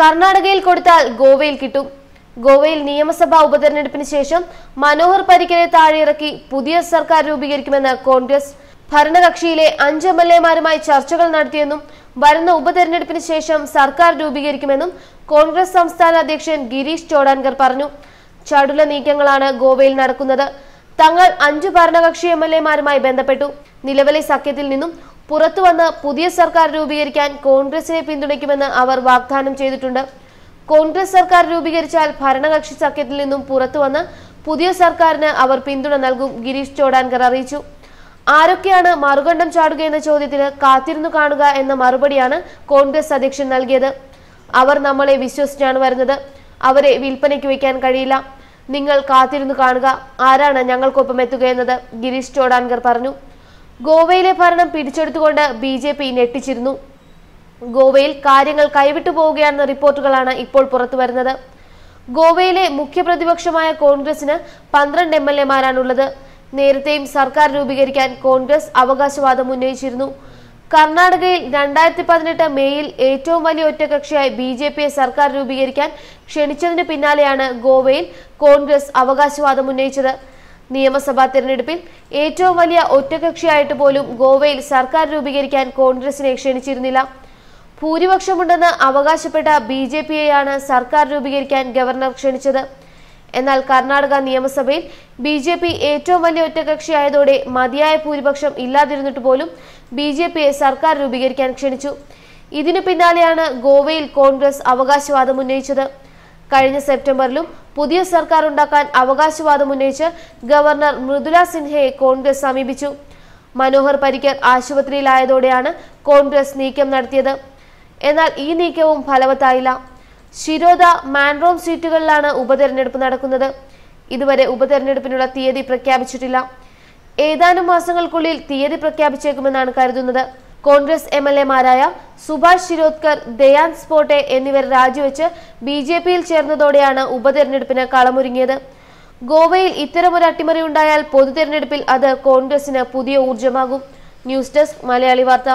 കർണാടകയിൽ കൊടുത്താൽ ഗോവയിൽ കിട്ടും. ഗോവയിൽ നിയമസഭാ ഉപതെരഞ്ഞെടുപ്പിന് ശേഷം മനോഹർ പരിക്കരെ താഴെയിറക്കി പുതിയ സർക്കാർ രൂപീകരിക്കുമെന്ന് കോൺഗ്രസ്. ഭരണകക്ഷിയിലെ അഞ്ച് എം എൽ ചർച്ചകൾ നടത്തിയെന്നും വരുന്ന ഉപതെരഞ്ഞെടുപ്പിന് ശേഷം സർക്കാർ രൂപീകരിക്കുമെന്നും കോൺഗ്രസ് സംസ്ഥാന അധ്യക്ഷൻ ഗിരീഷ് ചോടാൻകർ പറഞ്ഞു. ചടുല നീക്കങ്ങളാണ് ഗോവയിൽ നടക്കുന്നത്. തങ്ങൾ അഞ്ചു ഭരണകക്ഷി എം എൽ ബന്ധപ്പെട്ടു. നിലവിലെ സഖ്യത്തിൽ നിന്നും പുറത്തുവന്ന് പുതിയ സർക്കാർ രൂപീകരിക്കാൻ കോൺഗ്രസിനെ പിന്തുണയ്ക്കുമെന്ന് അവർ വാഗ്ദാനം ചെയ്തിട്ടുണ്ട്. കോൺഗ്രസ് സർക്കാർ രൂപീകരിച്ചാൽ ഭരണകക്ഷി സഖ്യത്തിൽ നിന്നും പുറത്തുവന്ന് പുതിയ സർക്കാരിന് അവർ പിന്തുണ നൽകും ഗിരീഷ് ചോടാൻകർ അറിയിച്ചു. ആരൊക്കെയാണ് മറുകണ്ഠം ചാടുകയെന്ന ചോദ്യത്തിന് കാത്തിരുന്നു കാണുക എന്ന മറുപടിയാണ് കോൺഗ്രസ് അധ്യക്ഷൻ നൽകിയത്. അവർ നമ്മളെ വിശ്വസിച്ചാണ് വരുന്നത്. അവരെ വിൽപ്പനയ്ക്ക് വയ്ക്കാൻ കഴിയില്ല. നിങ്ങൾ കാത്തിരുന്നു കാണുക. ആരാണ് ഞങ്ങൾക്കൊപ്പം എത്തുകയെന്നത് ഗിരീഷ് ചോടാൻകർ പറഞ്ഞു. ഗോവയിലെ ഭരണം പിടിച്ചെടുത്തുകൊണ്ട് ബി ജെ പി ഞെട്ടിച്ചിരുന്നു. ഗോവയിൽ കാര്യങ്ങൾ കൈവിട്ടു പോവുകയാണെന്ന റിപ്പോർട്ടുകളാണ് ഇപ്പോൾ പുറത്തുവരുന്നത് ഗോവയിലെ മുഖ്യ പ്രതിപക്ഷമായ കോൺഗ്രസിന് പന്ത്രണ്ട് എം എൽ എമാരാണുള്ളത്. നേരത്തെയും സർക്കാർ രൂപീകരിക്കാൻ കോൺഗ്രസ് അവകാശവാദം ഉന്നയിച്ചിരുന്നു. കർണാടകയിൽ രണ്ടായിരത്തി പതിനെട്ട് മേയിൽ ഏറ്റവും വലിയ ഒറ്റകക്ഷിയായി ബി ജെ പിയെ സർക്കാർ രൂപീകരിക്കാൻ ക്ഷണിച്ചതിന് പിന്നാലെയാണ് ഗോവയിൽ കോൺഗ്രസ് അവകാശവാദം ഉന്നയിച്ചത്. നിയമസഭാ തെരഞ്ഞെടുപ്പിൽ ഏറ്റവും വലിയ ഒറ്റകക്ഷിയായിട്ട് പോലും ഗോവയിൽ സർക്കാർ രൂപീകരിക്കാൻ കോൺഗ്രസിനെ ക്ഷണിച്ചിരുന്നില്ല. ഭൂരിപക്ഷമുണ്ടെന്ന് അവകാശപ്പെട്ട ബി ജെ പിയെയാണ് സർക്കാർ രൂപീകരിക്കാൻ ഗവർണർ ക്ഷണിച്ചത്. എന്നാൽ കർണാടക നിയമസഭയിൽ ബി ജെ പി ഏറ്റവും വലിയ ഒറ്റകക്ഷിയായതോടെ മതിയായ ഭൂരിപക്ഷം ഇല്ലാതിരുന്നിട്ട് പോലും ബി ജെ പിയെ സർക്കാർ രൂപീകരിക്കാൻ ക്ഷണിച്ചു. ഇതിനു പിന്നാലെയാണ് ഗോവയിൽ കോൺഗ്രസ് അവകാശവാദം ഉന്നയിച്ചത്. കഴിഞ്ഞ സെപ്റ്റംബറിലും പുതിയ സർക്കാർ ഉണ്ടാക്കാൻ അവകാശവാദം ഉന്നയിച്ച് ഗവർണർ മൃദുല സിൻഹയെ കോൺഗ്രസ് സമീപിച്ചു. മനോഹർ പരിക്കർ ആശുപത്രിയിലായതോടെയാണ് കോൺഗ്രസ് നീക്കം നടത്തിയത്. എന്നാൽ ഈ നീക്കവും ഫലവത്തായില്ല. ശിരോദ മാൻറോം സീറ്റുകളിലാണ് ഉപതെരഞ്ഞെടുപ്പ് നടക്കുന്നത്. ഇതുവരെ ഉപതെരഞ്ഞെടുപ്പിനുള്ള തീയതി പ്രഖ്യാപിച്ചിട്ടില്ല. ഏതാനും മാസങ്ങൾക്കുള്ളിൽ തീയതി പ്രഖ്യാപിച്ചേക്കുമെന്നാണ് കരുതുന്നത്. കോൺഗ്രസ് എം എൽ സുഭാഷ് ശിരോദ്കർ ദയാൻ സ്പോട്ടെ എന്നിവർ രാജിവെച്ച് ബി ജെ പിയിൽ ചേർന്നതോടെയാണ് ഉപതെരഞ്ഞെടുപ്പിന് കളമൊരുങ്ങിയത്. ഗോവയിൽ ഇത്തരമൊരു അട്ടിമറി ഉണ്ടായാൽ പൊതുതെരഞ്ഞെടുപ്പിൽ അത് കോൺഗ്രസിന് പുതിയ ഊർജമാകും ന്യൂസ് ഡെസ്ക് മലയാളി വാർത്ത.